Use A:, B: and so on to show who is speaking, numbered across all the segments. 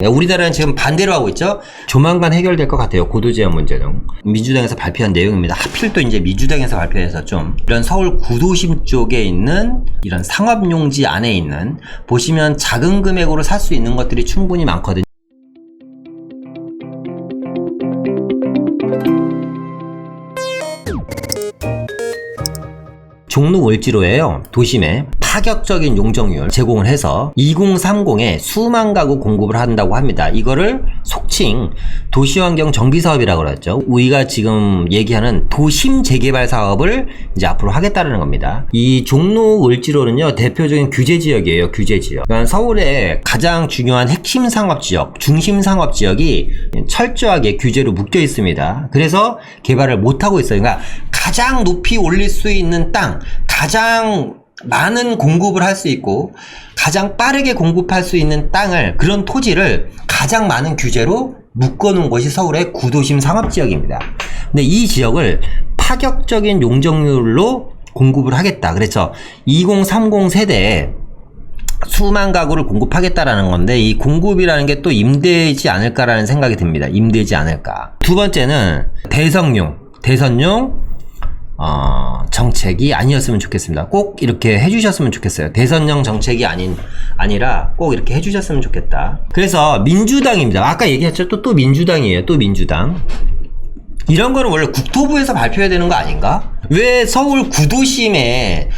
A: 네, 우리나라는 지금 반대로 하고 있죠. 조만간 해결될 것 같아요. 고도 제한 문제는 민주당에서 발표한 내용입니다. 하필 또 이제 민주당에서 발표해서 좀 이런 서울 구도심 쪽에 있는 이런 상업용지 안에 있는 보시면 작은 금액으로 살 수 있는 것들이 충분히 많거든요. 종로 을지로에요. 도심에 파격적인 용적률 제공을 해서 2030에 수만 가구 공급을 한다고 합니다. 이거를 속칭 도시환경 정비 사업이라고 그러죠. 우리가 지금 얘기하는 도심 재개발 사업을 이제 앞으로 하겠다는 겁니다. 이 종로 을지로는요 대표적인 규제 지역이에요. 규제 지역. 그러니까 서울의 가장 중요한 핵심 상업 지역, 중심 상업 지역이 철저하게 규제로 묶여 있습니다. 그래서 개발을 못 하고 있어요. 그러니까 가장 높이 올릴 수 있는 땅, 가장 많은 공급을 할 수 있고 가장 빠르게 공급할 수 있는 땅을 그런 토지를 가장 많은 규제로 묶어놓은 것이 서울의 구도심 상업지역입니다. 근데 이 지역을 파격적인 용적률로 공급을 하겠다. 그래서 2030 세대에 수만 가구를 공급하겠다라는 건데 이 공급이라는 게 또 임대지 않을까라는 생각이 듭니다. 임대지 않을까. 두 번째는 대성용, 대선용 어, 정책이 아니었으면 좋겠습니다. 꼭 이렇게 해주셨으면 좋겠어요. 대선령 정책이 아닌 아니라 꼭 이렇게 해주셨으면 좋겠다. 그래서 민주당입니다. 아까 얘기했죠. 또 또 민주당이에요. 또 민주당. 이런 거는 원래 국토부에서 발표해야 되는 거 아닌가? 왜 서울 구도심에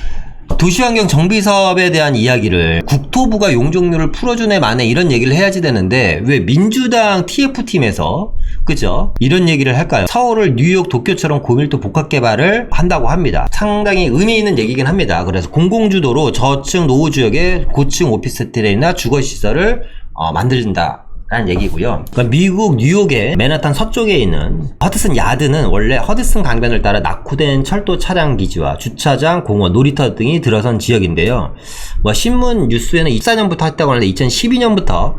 A: 도시환경 정비 사업에 대한 이야기를 국토부가 용적률을 풀어준 애 만에 이런 얘기를 해야지 되는데 왜 민주당 TF팀에서 그죠? 이런 얘기를 할까요? 서울을 뉴욕, 도쿄처럼 고밀도 복합 개발을 한다고 합니다. 상당히 의미 있는 얘기긴 합니다. 그래서 공공주도로 저층 노후 지역에 고층 오피스텔이나 주거 시설을 어, 만들다. 라는 얘기고요. 그러니까 미국 뉴욕의 맨하탄 서쪽에 있는 허드슨 야드는 원래 허드슨 강변을 따라 낙후된 철도 차량 기지와 주차장, 공원, 놀이터 등이 들어선 지역인데요. 뭐 신문 뉴스에는 24년부터 했다고 하는데 2012년부터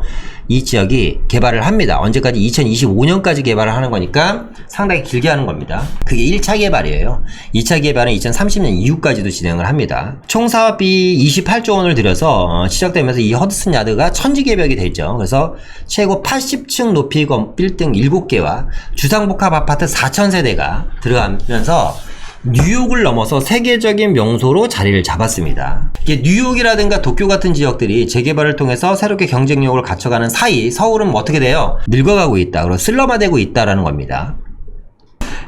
A: 이 지역이 개발을 합니다. 언제까지? 2025년까지 개발을 하는 거니까 상당히 길게 하는 겁니다. 그게 1차 개발이에요. 2차 개발은 2030년 이후까지도 진행을 합니다. 총 사업비 28조 원을 들여서 어, 시작되면서 이 허드슨 야드가 천지 개벽이 되죠. 그래서 최고 80층 높이 건 빌딩 7개와 주상복합 아파트 4,000세대가 들어가면서 뉴욕을 넘어서 세계적인 명소로 자리를 잡았습니다. 이게 뉴욕이라든가 도쿄 같은 지역들이 재개발을 통해서 새롭게 경쟁력을 갖춰가는 사이 서울은 뭐 어떻게 돼요? 늙어가고 있다. 그리고 슬럼화되고 있다라는 겁니다.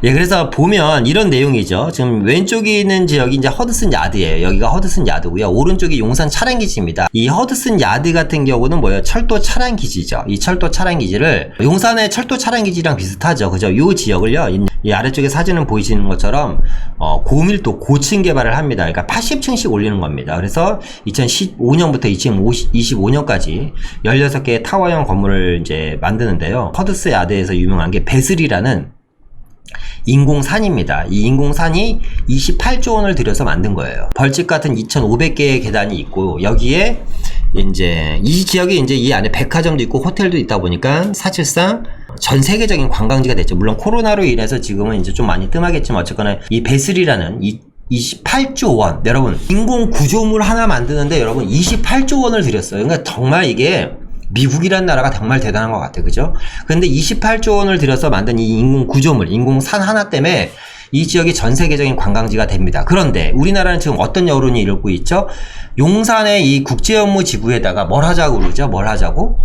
A: 예, 그래서 보면 이런 내용이죠. 지금 왼쪽에 있는 지역이 이제 허드슨 야드예요. 여기가 허드슨 야드고요. 오른쪽이 용산 차량 기지입니다. 이 허드슨 야드 같은 경우는 뭐예요? 철도 차량 기지죠. 이 철도 차량 기지를 용산의 철도 차량 기지랑 비슷하죠. 그죠? 요 지역을요. 이- 이 아래쪽에 사진은 보이시는 것처럼 어, 고밀도 고층 개발을 합니다. 그러니까 80층씩 올리는 겁니다. 그래서 2015년부터 2025년까지 16개의 타워형 건물을 이제 만드는데요. 허드스 야드에서 유명한 게 베슬이라는 인공산입니다. 이 인공산이 28조 원을 들여서 만든 거예요. 벌집 같은 2,500개의 계단이 있고 여기에 이제 이 지역에 이제 이 안에 백화점도 있고 호텔도 있다 보니까 사실상 전 세계적인 관광지가 됐죠. 물론 코로나로 인해서 지금은 이제 좀 많이 뜸하겠지만 어쨌거나 이 베슬이라는 이 28조 원. 여러분, 인공 구조물 하나 만드는데 여러분 28조 원을 들였어요. 그러니까 정말 이게 미국이란 나라가 정말 대단한 것 같아. 그죠? 근데 28조 원을 들여서 만든 이 인공 구조물, 인공 산 하나 때문에 이 지역이 전 세계적인 관광지가 됩니다. 그런데 우리나라는 지금 어떤 여론이 일고 있죠? 용산의 이 국제 업무 지구에다가 뭘 하자고 그러죠? 뭘 하자고?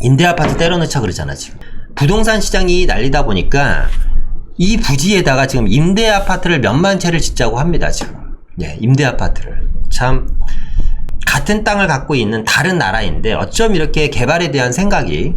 A: 임대 아파트 때려넣자 그러잖아, 지금. 부동산 시장이 난리다 보니까 이 부지에다가 지금 임대 아파트를 몇만 채를 짓자고 합니다, 지금. 네, 임대 아파트를. 참, 같은 땅을 갖고 있는 다른 나라인데 어쩜 이렇게 개발에 대한 생각이,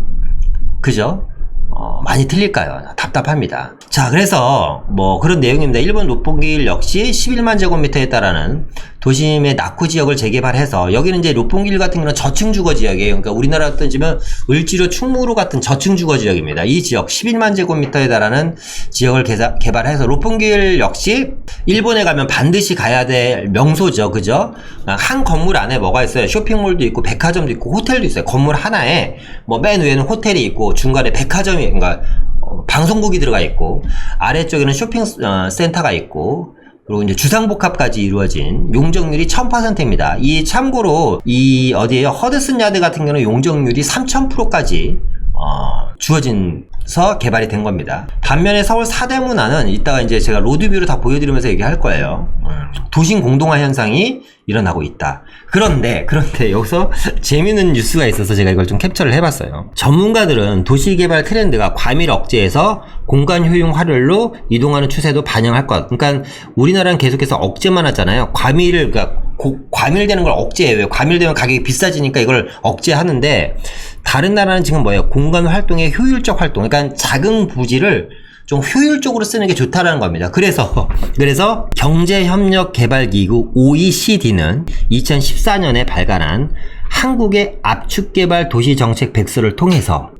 A: 그죠? 어, 많이 틀릴까요? 답답합니다. 자, 그래서 뭐 그런 내용입니다. 일본 롯봉길 역시 11만 제곱미터에 달하는 도심의 낙후 지역을 재개발해서 여기는 이제 롯봉길 같은 경우는 저층 주거 지역이에요. 그러니까 우리나라 같은 지면 을지로 충무로 같은 저층 주거 지역입니다. 이 지역 11만 제곱미터에 달하는 지역을 개사, 개발해서 롯봉길 역시 일본에 가면 반드시 가야 될 명소죠. 그죠? 한 건물 안에 뭐가 있어요? 쇼핑몰도 있고 백화점도 있고 호텔도 있어요. 건물 하나에 뭐 맨 위에는 호텔이 있고 중간에 백화점 이 그러니까 어, 방송국이 들어가 있고 아래쪽에는 쇼핑 어, 센터가 있고 그리고 이제 주상복합까지 이루어진 용적률이 1000%입니다. 이 참고로 이 어디에요? 허드슨 야드 같은 경우는 용적률이 3000%까지 어, 주어진 서 개발이 된 겁니다. 반면에 서울 사대문화는 이따가 이제 제가 로드뷰를 다 보여드리면서 얘기할 거예요. 음, 도심 공동화 현상이 일어나고 있다. 그런데 그런데 여기서 재미있는 뉴스가 있어서 제가 이걸 좀 캡처를 해봤어요. 전문가들은 도시개발 트렌드가 과밀 억제에서 공간 효용 활용로 이동하는 추세도 반영할 것. 그러니까 우리나라는 계속해서 억제만 하잖아요. 과밀을 그러니까 고- 과밀되는 걸 억제해요. 과밀되면 가격이 비싸지니까 이걸 억제하는데 다른 나라는 지금 뭐예요? 공간 활동의 효율적 활동. 그러니까 작은 부지를 좀 효율적으로 쓰는 게 좋다라는 겁니다. 그래서 그래서 경제협력개발기구 OECD는 2014년에 발간한 한국의 압축개발 도시정책 백서를 통해서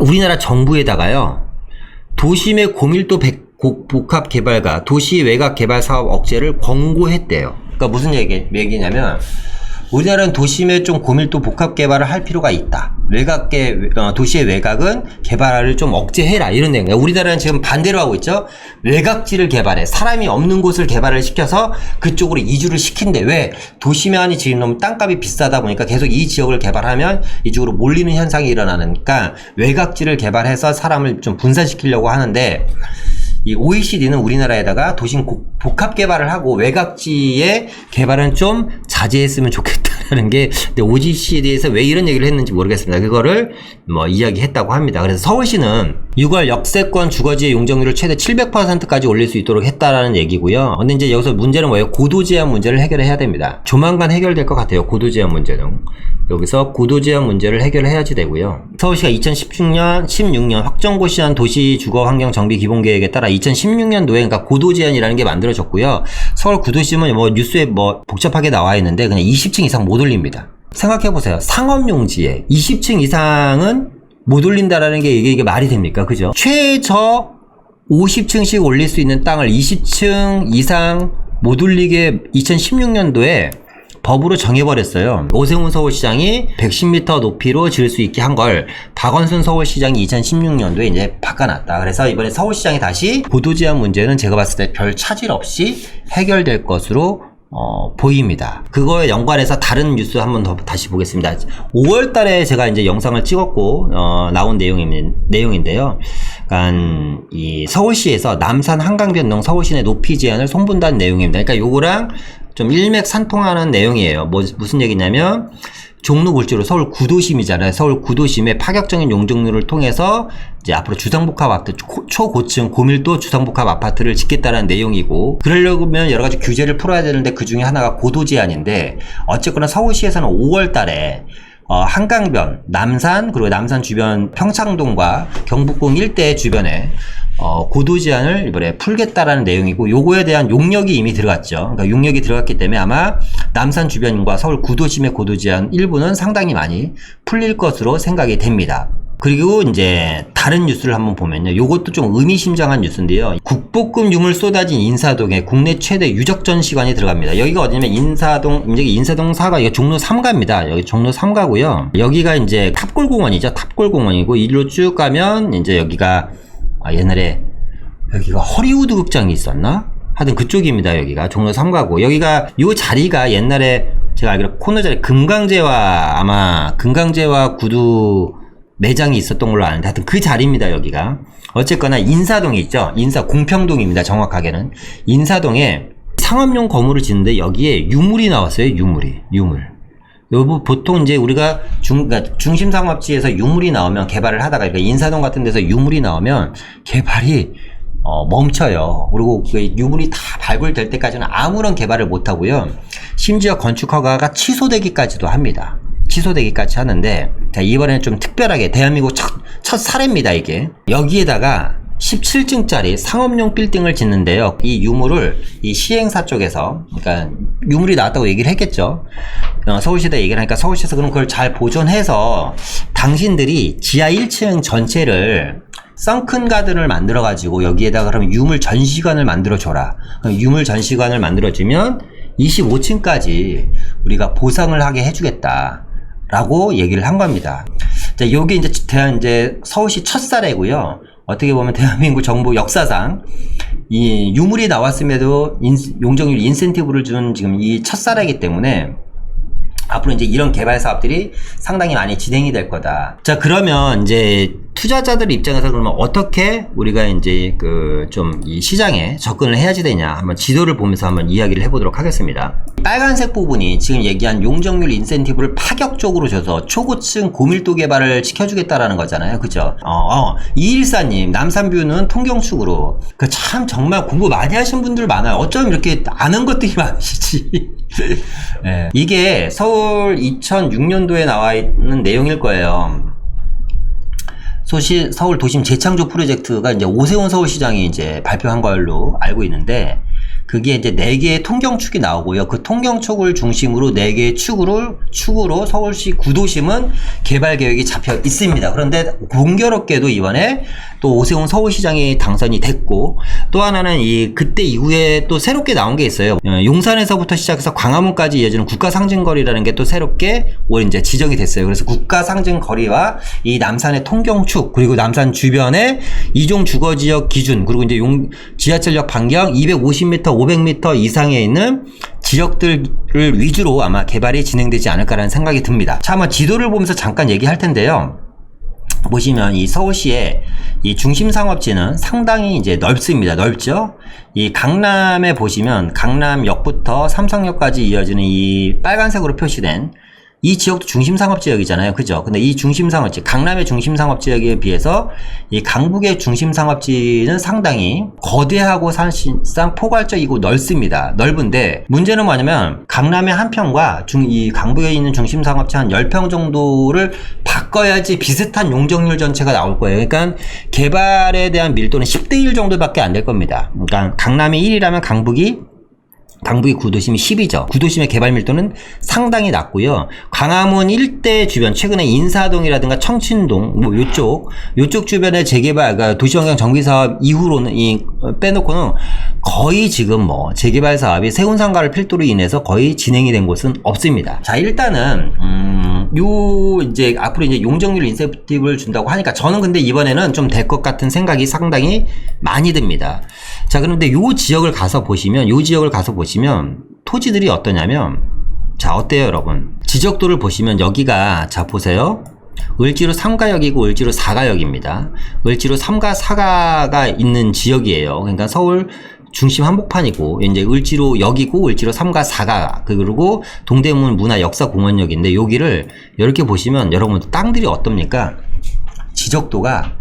A: 우리나라 정부에다가요 도심의 고밀도 복합 개발과 도시 외곽 개발 사업 억제를 권고했대요. 그러니까 무슨 얘기, 얘기냐면 우리나라는 도심에 좀 고밀도 복합 개발을 할 필요가 있다. 외곽계 어, 도시의 외곽은 개발을 좀 억제해라 이런 내용. 우리나라는 지금 반대로 하고 있죠. 외곽지를 개발해 사람이 없는 곳을 개발을 시켜서 그쪽으로 이주를 시킨대. 왜 도심안이 지금 너무 땅값이 비싸다 보니까 계속 이 지역을 개발하면 이쪽으로 몰리는 현상이 일어나니까 외곽지를 개발해서 사람을 좀 분산시키려고 하는데 이 OECD는 우리나라에다가 도심 고- 복합 개발을 하고 외곽지의 개발은 좀 자제했으면 좋겠다 라는 게 근데 OECD에서 왜 이런 얘기를 했는지 모르겠습니다. 그거를 뭐 이야기했다고 합니다. 그래서 서울시는 6월 역세권 주거지의 용적률을 최대 700%까지 올릴 수 있도록 했다라는 얘기고요. 근데 이제 여기서 문제는 뭐예요? 고도 제한 문제를 해결해야 됩니다. 조만간 해결될 것 같아요. 고도 제한 문제는. 여기서 고도 제한 문제를 해결해야지 되고요. 서울시가 2016년, 16년 확정고시한 도시 주거 환경 정비 기본 계획에 따라 2016년도에 그러니까 고도 제한이라는 게 만들어졌고요. 서울 구도심은 뭐 뉴스에 뭐 복잡하게 나와 있는데 그냥 20층 이상 못 올립니다. 생각해 보세요. 상업용지에 20층 이상은 못 올린다라는 게 이게, 이게 말이 됩니까? 그죠? 최저 50층씩 올릴 수 있는 땅을 20층 이상 못 올리게 2016년도에 법으로 정해버렸어요. 오세훈 서울시장이 110m 높이로 지을 수 있게 한 걸 박원순 서울시장이 2016년도에 이제 바꿔놨다. 그래서 이번에 서울시장이 다시 고도 제한 문제는 제가 봤을 때 별 차질 없이 해결될 것으로 어, 보입니다. 그거에 연관해서 다른 뉴스 한번 더 다시 보겠습니다. 5월 달에 제가 이제 영상을 찍었고, 어, 나온 내용이, 내용인데요. 그러니까 이 서울시에서 남산 한강변동 서울시내 높이 제한을 송분단 내용입니다. 그러니까 요거랑 좀 일맥상통하는 내용이에요. 뭐, 무슨 얘기냐면, 종로 골지로 서울 구도심이잖아요. 서울 구도심의 파격적인 용적률을 통해서 이제 앞으로 주상복합 아파트 초- 초고층 고밀도 주상복합 아파트를 짓겠다는 내용이고 그러려면 여러 가지 규제를 풀어야 되는데 그 중에 하나가 고도 제한인데 어쨌거나 서울시에서는 5월 달에 어, 한강변, 남산, 그리고 남산 주변 평창동과 경북공 일대 주변에 어, 고도 제한을 이번에 풀겠다라는 내용이고 요거에 대한 용역이 이미 들어갔죠. 그러니까 용역이 들어갔기 때문에 아마 남산 주변과 서울 구도심의 고도 제한 일부는 상당히 많이 풀릴 것으로 생각이 됩니다. 그리고 이제 다른 뉴스를 한번 보면요. 요것도 좀 의미심장한 뉴스인데요. 국보급 유물 쏟아진 인사동에 국내 최대 유적 전시관이 들어갑니다. 여기가 어디냐면 인사동, 이제 인사동 4가 이게 종로 3가입니다. 여기 종로 3가고요. 여기가 이제 탑골공원이죠. 탑골공원이고 이리로 쭉 가면 이제 여기가 아, 옛날에 여기가 허리우드 극장이 있었나? 하여튼 그쪽입니다. 여기가 종로 3가고 여기가 요 자리가 옛날에 제가 알기로 코너 자리 금강제와 아마 금강제와 구두 매장이 있었던 걸로 아는데 하여튼 그 자리입니다. 여기가 어쨌거나 인사동이 있죠. 인사 공평동입니다. 정확하게는 인사동에 상업용 건물을 짓는데 여기에 유물이 나왔어요. 유물이 유물. 요 보통 이제 우리가 중 그러니까 중심 상업지에서 유물이 나오면 개발을 하다가 그러니까 인사동 같은 데서 유물이 나오면 개발이 어, 멈춰요. 그리고 그 유물이 다 발굴될 때까지는 아무런 개발을 못 하고요. 심지어 건축 허가가 취소되기까지도 합니다. 취소되기까지 하는데 자, 이번에는 좀 특별하게 대한민국 첫, 첫 사례입니다. 이게 여기에다가 17층짜리 상업용 빌딩을 짓는데요. 이 유물을 이 시행사 쪽에서 그러니까 유물이 나왔다고 얘기를 했겠죠. 어, 서울시대 얘기를 하니까 서울시에서 그럼 그걸 잘 보존해서 당신들이 지하 1층 전체를 썬큰 가든을 만들어 가지고 여기에다가 그럼 유물 전시관을 만들어 줘라. 유물 전시관을 만들어 주면 25층까지 우리가 보상을 하게 해주겠다. 라고 얘기를 한 겁니다. 자, 요게 이제 대한 이제 서울시 첫 사례고요. 어떻게 보면 대한민국 정부 역사상 이 유물이 나왔음에도 인- 용적률 인센티브를 준 지금 이 첫사례이기 때문에 앞으로 이제 이런 개발 사업들이 상당히 많이 진행이 될 거다. 자, 그러면 이제 투자자들 입장에서 그러면 어떻게 우리가 이제 그 좀 이 시장에 접근을 해야지 되냐 한번 지도를 보면서 한번 이야기를 해보도록 하겠습니다. 빨간색 부분이 지금 얘기한 용적률 인센티브를 파격적으로 줘서 초고층 고밀도 개발을 시켜주겠다라는 거잖아요. 그죠? 어, 어. 이일사님, 남산뷰는 통경축으로. 그 참 정말 공부 많이 하신 분들 많아요. 어쩜 이렇게 아는 것들이 많으시지? 예. 이게 서울 2006년도에 나와 있는 내용일 거예요. 소시, 서울 도심 재창조 프로젝트가 이제 오세훈 서울시장이 이제 발표한 걸로 알고 있는데, 그게 이제 네 개의 통경축이 나오고요. 그 통경축을 중심으로 네 개의 축으로, 축으로 서울시 구도심은 개발 계획이 잡혀 있습니다. 그런데 공교롭게도 이번에 또 오세훈 서울시장이 당선이 됐고, 또 하나는 이, 그때 이후에 또 새롭게 나온 게 있어요. 어, 용산에서부터 시작해서 광화문까지 이어지는 국가 상징 거리라는 게 또 새롭게 올 이제 지정이 됐어요. 그래서 국가 상징 거리와 이 남산의 통경축, 그리고 남산 주변의 이종 주거 지역 기준, 그리고 이제 용, 지하철역 반경 250m, 500m 이상에 있는 지역들을 위주로 아마 개발이 진행되지 않을까라는 생각이 듭니다. 자, 한번 지도를 보면서 잠깐 얘기할 텐데요. 보시면 이 서울시의 이 중심 상업지는 상당히 이제 넓습니다. 넓죠? 이 강남에 보시면 강남역부터 삼성역까지 이어지는 이 빨간색으로 표시된 이 지역도 중심 상업 지역이잖아요. 그죠? 근데 이 중심 상업지, 강남의 중심 상업 지역에 비해서 이 강북의 중심 상업지는 상당히 거대하고 사실상 포괄적이고 넓습니다. 넓은데 문제는 뭐냐면 강남의 한 평과 중, 이 강북에 있는 중심 상업지 한 10평 정도를 바꿔야지 비슷한 용적률 전체가 나올 거예요. 그러니까 개발에 대한 밀도는 10대 1 정도밖에 안 될 겁니다. 그러니까 강남이 1이라면 강북이 강북이 구도심이 10이죠. 구도심의 개발 밀도는 상당히 낮고요. 광화문 일대 주변 최근에 인사동이라든가 청춘동 뭐 요쪽 요쪽 주변의 재개발 그러니까 도시환경 정비 사업 이후로는 이 어, 빼놓고는 거의 지금 뭐 재개발 사업이 세운 상가를 필두로 인해서 거의 진행이 된 곳은 없습니다. 자 일단은 음, 요 이제 앞으로 이제 용적률 인센티브를 준다고 하니까 저는 근데 이번에는 좀 될 것 같은 생각이 상당히 많이 듭니다. 자 그런데 요 지역을 가서 보시면 요 지역을 가서 보시면 토지들이 어떠냐면 자 어때요 여러분? 지적도를 보시면 여기가 자 보세요. 을지로 3가역이고 을지로 4가역입니다. 을지로 3가 4가가 있는 지역이에요. 그러니까 서울 중심 한복판이고 이제 을지로 역이고 을지로 3가 4가 그리고 동대문 문화 역사공원역인데 여기를 이렇게 보시면 여러분 땅들이 어떻습니까 지적도가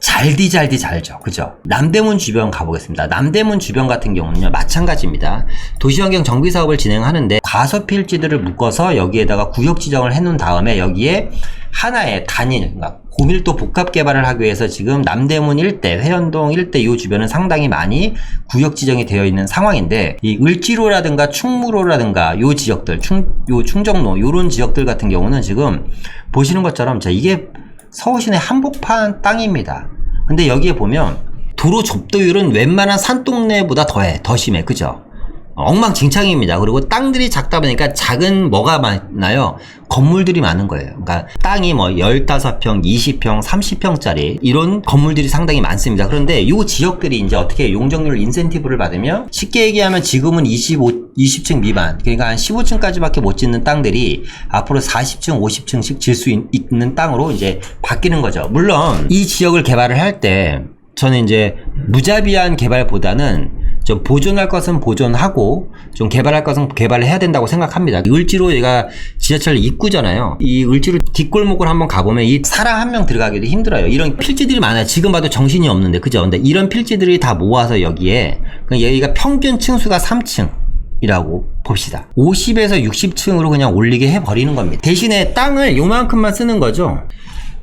A: 잘디 잘디 잘죠. 그죠? 남대문 주변 가보겠습니다. 남대문 주변 같은 경우는요, 마찬가지입니다. 도시환경 정비 사업을 진행하는데 과서 필지들을 묶어서 여기에다가 구역 지정을 해놓은 다음에 여기에 하나의 단일, 그러니까 고밀도 복합 개발을 하기 위해서 지금 남대문 일대, 회원동 일대 이 주변은 상당히 많이 구역 지정이 되어 있는 상황인데 이 을지로라든가 충무로라든가 요 지역들, 충, 요 충정로 요런 지역들 같은 경우는 지금 보시는 것처럼 자 이게 서울시내 한복판 땅입니다. 근데 여기에 보면 도로 접도율은 웬만한 산동네보다 더해, 더 심해, 그죠? 엉망진창입니다. 그리고 땅들이 작다 보니까 작은 뭐가 많나요? 건물들이 많은 거예요. 그러니까 땅이 뭐 15평, 20평, 30평짜리 이런 건물들이 상당히 많습니다. 그런데 이 지역들이 이제 어떻게 용적률 인센티브를 받으면 쉽게 얘기하면 지금은 25, 20층 미만, 그러니까 한 15층까지밖에 못 짓는 땅들이 앞으로 40층, 50층씩 질 수 있는 땅으로 이제 바뀌는 거죠. 물론 이 지역을 개발을 할 때 저는 이제 무자비한 개발보다는 좀 보존할 것은 보존하고 좀 개발할 것은 개발을 해야 된다고 생각합니다. 을지로 얘가 지하철 입구잖아요. 이 을지로 뒷골목을 한번 가보면 이 사람 한 명 들어가기도 힘들어요. 이런 필지들이 많아요. 지금 봐도 정신이 없는데 그죠? 근데 이런 필지들이 다 모아서 여기에 여기가 평균 층수가 3층. 이라고 봅시다. 50에서 60층으로 그냥 올리게 해버리는 겁니다. 대신에 땅을 요만큼만 쓰는 거죠.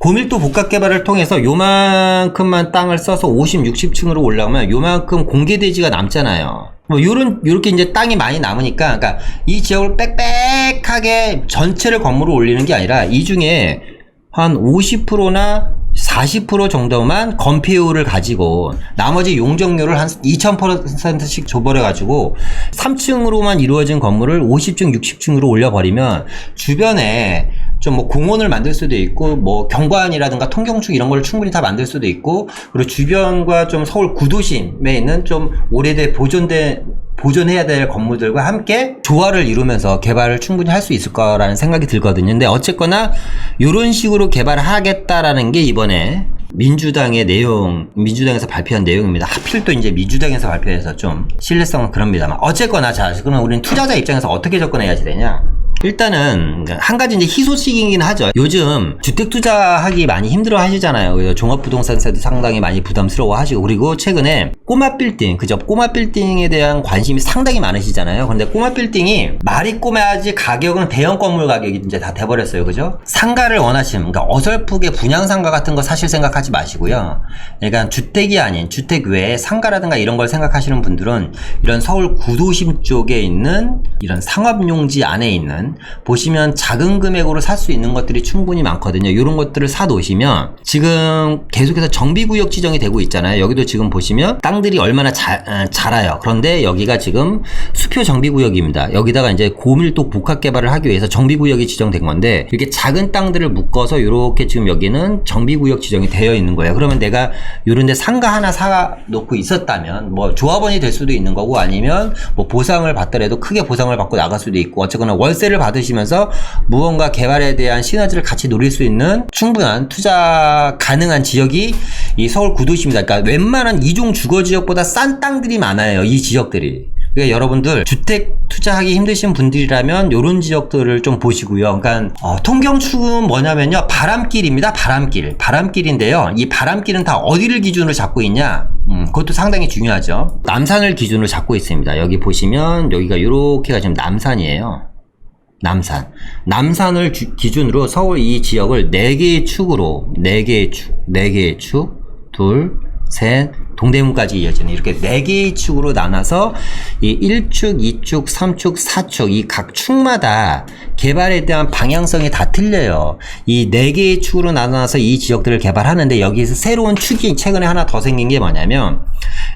A: 고밀도 복합 개발을 통해서 요만큼만 땅을 써서 50, 60층으로 올라오면 요만큼 공개대지가 남잖아요. 뭐 요런 요렇게 이제 땅이 많이 남으니까 그러니까 이 지역을 빽빽하게 전체를 건물을 올리는 게 아니라 이 중에 한 50%나 40% 정도만 건폐율을 가지고 나머지 용적률을 한 2000%씩 줘버려 가지고 3층으로만 이루어진 건물을 50층, 60층으로 올려버리면 주변에 좀 뭐 공원을 만들 수도 있고 뭐 경관이라든가 통경축 이런 걸 충분히 다 만들 수도 있고 그리고 주변과 좀 서울 구도심에 있는 좀 오래돼 보존된 보존해야 될 건물들과 함께 조화를 이루면서 개발을 충분히 할 수 있을 거라는 생각이 들거든요. 근데 어쨌거나 이런 식으로 개발을 하겠다라는 게 이번에 민주당의 내용, 민주당에서 발표한 내용입니다. 하필 또 이제 민주당에서 발표해서 좀 신뢰성은 그럽니다만. 어쨌거나 자, 그러면 우리는 투자자 입장에서 어떻게 접근해야지 되냐? 일단은 한 가지 이제 희소식이긴 하죠. 요즘 주택 투자하기 많이 힘들어 하시잖아요. 그래서 종합부동산세도 상당히 많이 부담스러워 하시고 그리고 최근에 꼬마 빌딩, 그죠? 꼬마 빌딩에 대한 관심이 상당히 많으시잖아요. 그런데 꼬마 빌딩이 말이 꼬마야지 가격은 대형 건물 가격이 이제 다 돼버렸어요. 그죠? 상가를 원하시는, 그러니까 어설프게 분양 상가 같은 거 사실 생각하지 마시고요. 그러니까 주택이 아닌 주택 외에 상가라든가 이런 걸 생각하시는 분들은 이런 서울 구도심 쪽에 있는 이런 상업용지 안에 있는 보시면 작은 금액으로 살 수 있는 것들이 충분히 많거든요. 이런 것들을 사 놓으시면 지금 계속해서 정비구역 지정이 되고 있잖아요. 여기도 지금 보시면 땅들이 얼마나 자, 아, 자라요. 그런데 여기가 지금 수표 정비구역입니다. 여기다가 이제 고밀도 복합 개발을 하기 위해서 정비구역이 지정된 건데 이렇게 작은 땅들을 묶어서 이렇게 지금 여기는 정비구역 지정이 되어 있는 거예요. 그러면 내가 이런데 상가 하나 사 놓고 있었다면 뭐 조합원이 될 수도 있는 거고 아니면 뭐 보상을 받더라도 크게 보상을 받고 나갈 수도 있고 어쨌거나 월세를 받으시면서 무언가 개발에 대한 시너지를 같이 노릴 수 있는 충분한 투자 가능한 지역이 이 서울 구도시입니다. 그러니까 웬만한 이종 주거 지역보다 싼 땅들이 많아요. 이 지역들이. 그러니까 여러분들 주택 투자하기 힘드신 분들이라면 이런 지역들을 좀 보시고요. 그러니까 어, 통경축은 뭐냐면요 바람길입니다. 바람길, 바람길인데요. 이 바람길은 다 어디를 기준으로 잡고 있냐? 음, 그것도 상당히 중요하죠. 남산을 기준으로 잡고 있습니다. 여기 보시면 여기가 이렇게가 지금 남산이에요. 남산. 남산을 주- 기준으로 서울 이 지역을 4개의 축으로, 4개의 축, 4개의 축, 둘, 셋, 동대문까지 이어지는 이렇게 4개의 축으로 나눠서 이 1축, 2축, 3축, 4축 이 각 축마다 개발에 대한 방향성이 다 틀려요. 이 4개의 축으로 나눠서 이 지역들을 개발하는데 여기서 새로운 축이 최근에 하나 더 생긴 게 뭐냐면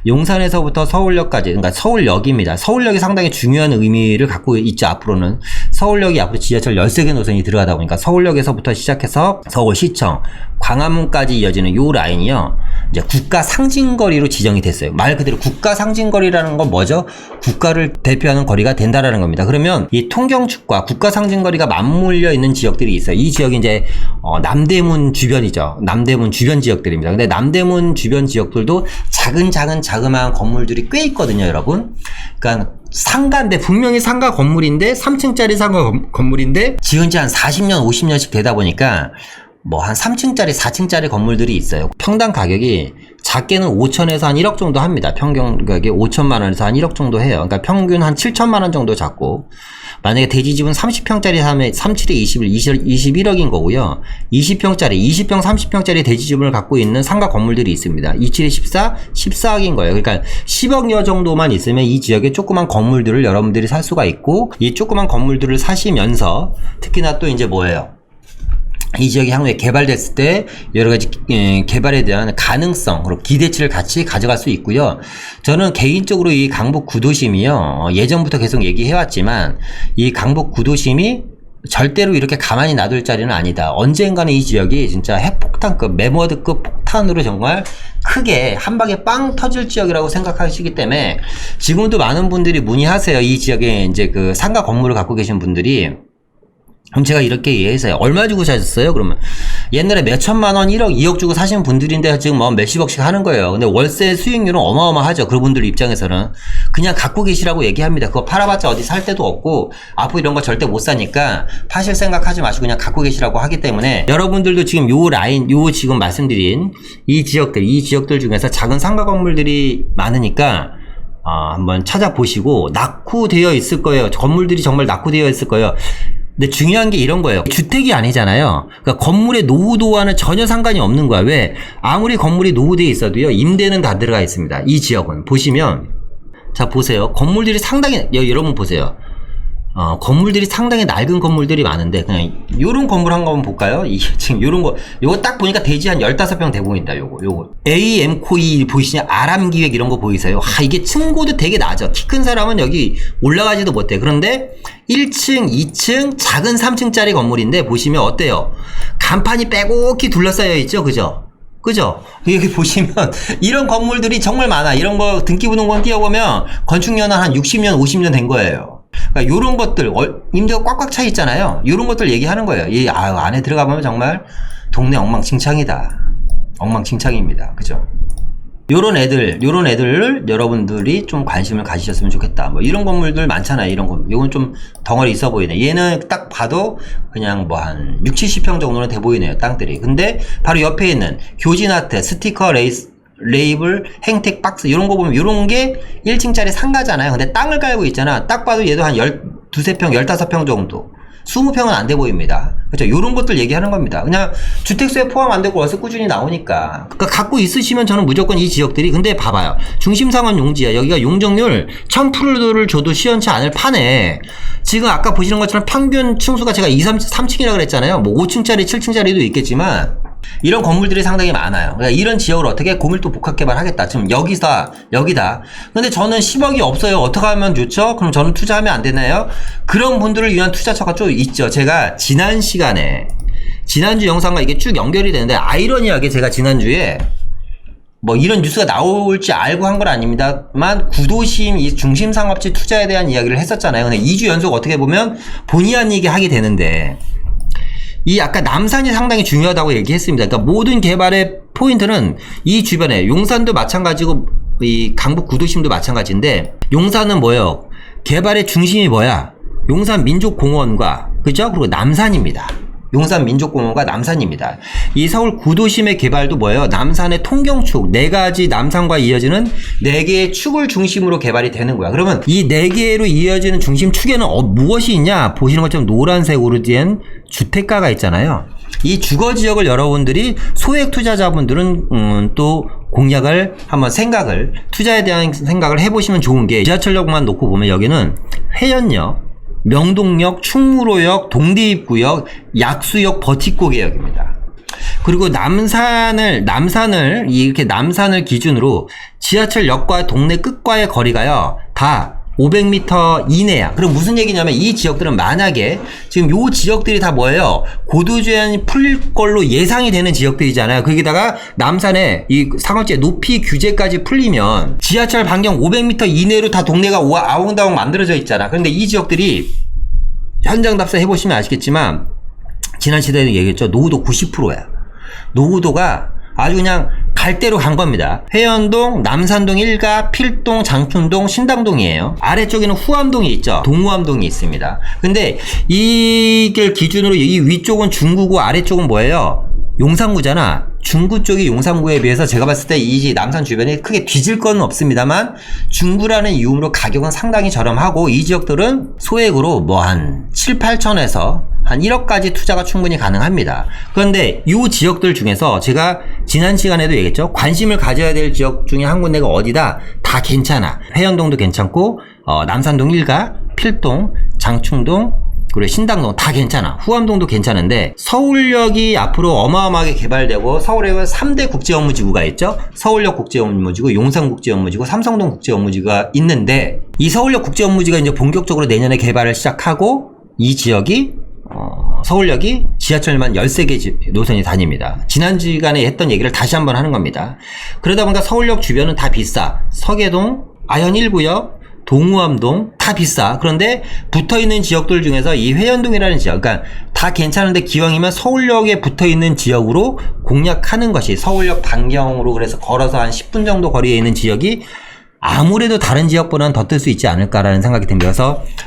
A: 용산에서부터 서울역까지, 그러니까 서울역입니다. 서울역이 상당히 중요한 의미를 갖고 있죠, 앞으로는. 서울역이 앞으로 지하철 13개 노선이 들어가다 보니까 서울역에서부터 시작해서 서울시청, 광화문까지 이어지는 요 라인이요. 이제 국가 상징거리로 지정이 됐어요. 말 그대로 국가 상징거리라는 건 뭐죠? 국가를 대표하는 거리가 된다라는 겁니다. 그러면 이 통경축과 국가 상징거리가 맞물려 있는 지역들이 있어요. 이 지역이 이제 어, 남대문 주변이죠. 남대문 주변 지역들입니다. 근데 남대문 주변 지역들도 작은 작은 자그마한 건물들이 꽤 있거든요, 여러분. 그러니까 상가인데 분명히 상가 건물인데 3층짜리 상가 건- 건물인데 지은 지 한 40년, 50년씩 되다 보니까 뭐 한 3층짜리, 4층짜리 건물들이 있어요. 평당 가격이 작게는 5천에서 한 1억 정도 합니다. 평균 가격이 5천만 원에서 한 1억 정도 해요. 그러니까 평균 한 7천만 원 정도 잡고 만약에 대지집은 30평짜리 사면 37에 21, 20, 21억인 거고요. 20평짜리, 20평, 30평짜리 대지집을 갖고 있는 상가 건물들이 있습니다. 27에 14, 14억인 거예요. 그러니까 10억여 정도만 있으면 이 지역에 조그만 건물들을 여러분들이 살 수가 있고 이 조그만 건물들을 사시면서 특히나 또 이제 뭐예요? 이 지역이 향후에 개발됐을 때 여러 가지 예, 개발에 대한 가능성 그리고 기대치를 같이 가져갈 수 있고요. 저는 개인적으로 이 강북 구도심이요 어, 예전부터 계속 얘기해왔지만 이 강북 구도심이 절대로 이렇게 가만히 놔둘 자리는 아니다. 언젠가는 이 지역이 진짜 핵폭탄급, 메머드급 폭탄으로 정말 크게 한 방에 빵 터질 지역이라고 생각하시기 때문에 지금도 많은 분들이 문의하세요. 이 지역에 이제 그 상가 건물을 갖고 계신 분들이 그럼 제가 이렇게 이해해서요. 얼마 주고 사셨어요? 그러면 옛날에 몇 천만 원, 1억, 2억 주고 사신 분들인데 지금 뭐 몇십억씩 하는 거예요. 근데 월세 수익률은 어마어마하죠. 그분들 입장에서는 그냥 갖고 계시라고 얘기합니다. 그거 팔아봤자 어디 살 데도 없고 앞으로 이런 거 절대 못 사니까 파실 생각하지 마시고 그냥 갖고 계시라고 하기 때문에 여러분들도 지금 요 라인, 요 지금 말씀드린 이 지역들, 이 지역들 중에서 작은 상가 건물들이 많으니까 아, 한번 찾아보시고 낙후되어 있을 거예요. 건물들이 정말 낙후되어 있을 거예요. 근데 중요한 게 이런 거예요. 주택이 아니잖아요. 그러니까 건물의 노후도와는 전혀 상관이 없는 거야. 왜? 아무리 건물이 노후되어 있어도요. 임대는 다 들어가 있습니다. 이 지역은 보시면 자 보세요. 건물들이 상당히 여, 여러분 보세요. 어, 건물들이 상당히 낡은 건물들이 많은데 그냥 요런 건물 한 번 볼까요? 이 지금 요런 거 요거 딱 보니까 대지 한 15평 돼 보인다. 요거 요거. AM 코이 보이시냐? 아람 기획 이런 거 보이세요? 아, 이게 층고도 되게 낮아. 키 큰 사람은 여기 올라가지도 못해. 그런데 1층, 2층, 작은 3층짜리 건물인데 보시면 어때요? 간판이 빼곡히 둘러싸여 있죠. 그죠? 그죠? 여기 보시면 이런 건물들이 정말 많아. 이런 거 등기 부등본 띄워보면 건축 연한 한 60년, 50년 된 거예요. 그러니까 요런 것들 얼- 임대가 꽉꽉 차 있잖아요. 요런 것들 얘기하는 거예요. 이 아, 안에 들어가 보면 정말 동네 엉망진창이다. 엉망진창입니다. 그죠? 요런 애들, 요런 애들을 여러분들이 좀 관심을 가지셨으면 좋겠다. 뭐 이런 건물들 많잖아요. 이런 거. 요건 좀 덩어리 있어 보이네. 얘는 딱 봐도 그냥 뭐 한 6, 70평 정도는 돼 보이네요. 땅들이. 근데 바로 옆에 있는 교진아트, 스티커 레이스, 레이블, 행택 박스 이런 거 보면 이런 게 1층짜리 상가잖아요. 근데 땅을 깔고 있잖아. 딱 봐도 얘도 한 12, 3평, 15평 정도. 20평은 안 돼 보입니다. 그렇죠? 요런 것들 얘기하는 겁니다. 그냥 주택수에 포함 안 되고 월세 꾸준히 나오니까. 그러니까 갖고 있으시면 저는 무조건 이 지역들이 근데 봐봐요. 중심상원 용지야. 여기가 용적률 1000%를 줘도 시원치 않을 판에 지금 아까 보시는 것처럼 평균 층수가 제가 2, 3, 3층이라 그랬잖아요. 뭐 5층짜리, 7층짜리도 있겠지만 이런 건물들이 상당히 많아요. 그러니까 이런 지역을 어떻게 고밀도 복합 개발 하겠다. 지금 여기다 여기다. 근데 저는 10억이 없어요. 어떻게 하면 좋죠? 그럼 저는 투자하면 안 되나요? 그런 분들을 위한 투자처가 좀 있죠. 제가 지난 시간에 지난주 영상과 이게 쭉 연결이 되는데 아이러니하게 제가 지난주에 뭐 이런 뉴스가 나올지 알고 한 건 아닙니다만 구도심 이 중심 상업지 투자에 대한 이야기를 했었잖아요. 근데 2주 연속 어떻게 보면 본의 아니게 하게 되는데 이 아까 남산이 상당히 중요하다고 얘기했습니다. 그러니까 모든 개발의 포인트는 이 주변에 용산도 마찬가지고 이 강북 구도심도 마찬가지인데 용산은 뭐예요? 개발의 중심이 뭐야? 용산 민족공원과 그죠? 그리고 남산입니다. 용산 민족공원과 남산입니다. 이 서울 구도심의 개발도 뭐예요? 남산의 통경축 네 가지 남산과 이어지는 네 개의 축을 중심으로 개발이 되는 거야. 그러면 이 네 개로 이어지는 중심 축에는 어, 무엇이 있냐? 보시는 것처럼 노란색으로 된 주택가가 있잖아요. 이 주거 지역을 여러분들이 소액 투자자분들은 음, 또 공략을 한번 생각을 투자에 대한 생각을 해보시면 좋은 게 지하철역만 놓고 보면 여기는 회연역, 명동역, 충무로역, 동대입구역, 약수역, 버티고개역입니다. 그리고 남산을 남산을 이렇게 남산을 기준으로 지하철역과 동네 끝과의 거리가요 다 500m 이내야. 그럼 무슨 얘기냐면 이 지역들은 만약에 지금 요 지역들이 다 뭐예요? 고도 제한이 풀릴 걸로 예상이 되는 지역들이잖아요. 거기다가 남산에 이 상업지의 높이 규제까지 풀리면 지하철 반경 500m 이내로 다 동네가 와- 아웅다웅 만들어져 있잖아. 그런데 이 지역들이 현장 답사 해보시면 아시겠지만 지난 시대에도 얘기했죠. 노후도 90%야. 노후도가 아주 그냥 갈대로 간 겁니다. 회원동, 남산동 1가, 필동, 장춘동, 신당동이에요. 아래쪽에는 후암동이 있죠. 동후암동이 있습니다. 근데 이걸 기준으로 이 위쪽은 중구고 아래쪽은 뭐예요? 용산구잖아. 중구 쪽이 용산구에 비해서 제가 봤을 때 이 남산 주변에 크게 뒤질 건 없습니다만 중구라는 이유로 가격은 상당히 저렴하고 이 지역들은 소액으로 뭐 한 7, 8천에서 한 1억까지 투자가 충분히 가능합니다. 그런데 이 지역들 중에서 제가 지난 시간에도 얘기했죠. 관심을 가져야 될 지역 중에 한 군데가 어디다 다 괜찮아. 회원동도 괜찮고 어, 남산동 1가, 필동, 장충동, 그리고 신당동 다 괜찮아. 후암동도 괜찮은데 서울역이 앞으로 어마어마하게 개발되고 서울에 3대 국제 업무지구가 있죠. 서울역 국제 업무지구, 용산 국제 업무지구, 삼성동 국제 업무지구가 있는데 이 서울역 국제 업무지구가 이제 본격적으로 내년에 개발을 시작하고 이 지역이 어, 서울역이 지하철만 13개 지- 노선이 다닙니다. 지난 시간에 했던 얘기를 다시 한번 하는 겁니다. 그러다 보니까 서울역 주변은 다 비싸. 서계동, 아현 1구역, 동우암동 다 비싸. 그런데 붙어 있는 지역들 중에서 이 회연동이라는 지역, 그러니까 다 괜찮은데 기왕이면 서울역에 붙어 있는 지역으로 공략하는 것이 서울역 반경으로 그래서 걸어서 한 10분 정도 거리에 있는 지역이 아무래도 다른 지역보다는 더 뜰 수 있지 않을까라는 생각이 듭니다.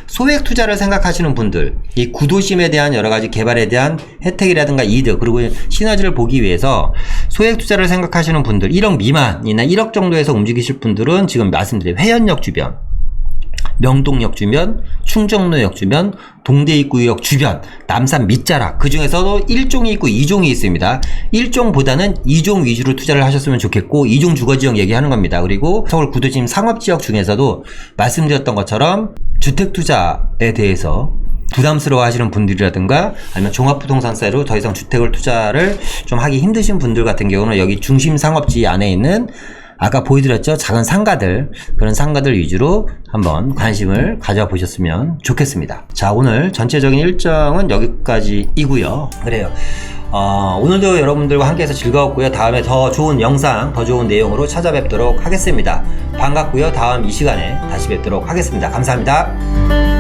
A: 소액 투자를 생각하시는 분들, 이 구도심에 대한 여러 가지 개발에 대한 혜택이라든가 이득, 그리고 시너지를 보기 위해서 소액 투자를 생각하시는 분들, 1억 미만이나 1억 정도에서 움직이실 분들은 지금 말씀드린 회원역 주변, 명동역 주변, 충정로역 주변, 동대입구역 주변, 남산 밑자락 그 중에서도 1종이 있고 2종이 있습니다. 1종보다는 2종 위주로 투자를 하셨으면 좋겠고 2종 주거지역 얘기하는 겁니다. 그리고 서울 구도심 상업지역 중에서도 말씀드렸던 것처럼 주택 투자에 대해서 부담스러워 하시는 분들이라든가 아니면 종합부동산세로 더 이상 주택을 투자를 좀 하기 힘드신 분들 같은 경우는 여기 중심 상업지 안에 있는 아까 보여드렸죠? 작은 상가들. 그런 상가들 위주로 한번 관심을 가져보셨으면 좋겠습니다. 자 오늘 전체적인 일정은 여기까지이고요. 그래요. 어, 오늘도 여러분들과 함께해서 즐거웠고요. 다음에 더 좋은 영상 더 좋은 내용으로 찾아뵙도록 하겠습니다. 반갑고요. 다음 이 시간에 다시 뵙도록 하겠습니다. 감사합니다